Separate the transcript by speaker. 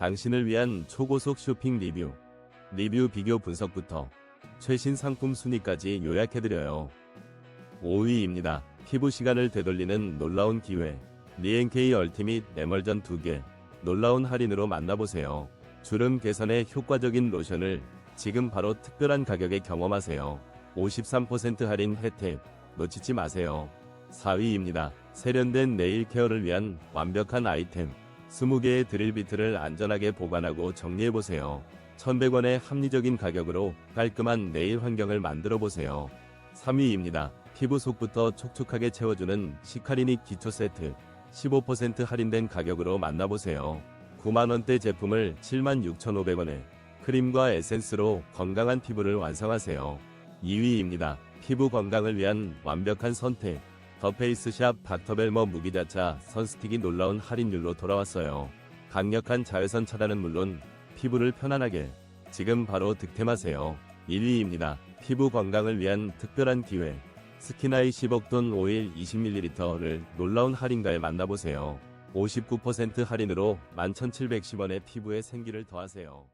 Speaker 1: 당신을 위한 초고속 쇼핑 리뷰, 리뷰 비교 분석부터 최신 상품 순위까지 요약해드려요. 5위입니다. 피부 시간을 되돌리는 놀라운 기회. 리엔케이 얼티밋 에멀전 2개. 놀라운 할인으로 만나보세요. 주름 개선에 효과적인 로션을 지금 바로 특별한 가격에 경험하세요. 53% 할인 혜택. 놓치지 마세요. 4위입니다. 세련된 네일 케어를 위한 완벽한 아이템. 20개의 드릴 비트를 안전하게 보관하고 정리해보세요. 1100원의 합리적인 가격으로 깔끔한 네일 환경을 만들어보세요. 3위입니다. 피부 속부터 촉촉하게 채워주는 시카리닉 기초 세트. 15% 할인된 가격으로 만나보세요. 9만원대 제품을 76,500원에 크림과 에센스로 건강한 피부를 완성하세요. 2위입니다. 피부 건강을 위한 완벽한 선택. 더 페이스샵 닥터벨머 무기자차 선스틱이 놀라운 할인율로 돌아왔어요. 강력한 자외선 차단은 물론 피부를 편안하게 지금 바로 득템하세요. 1위입니다. 피부 건강을 위한 특별한 기회. 스키나이 10억돈 오일 20ml를 놀라운 할인가에 만나보세요. 59% 할인으로 11,710원의 피부에 생기를 더하세요.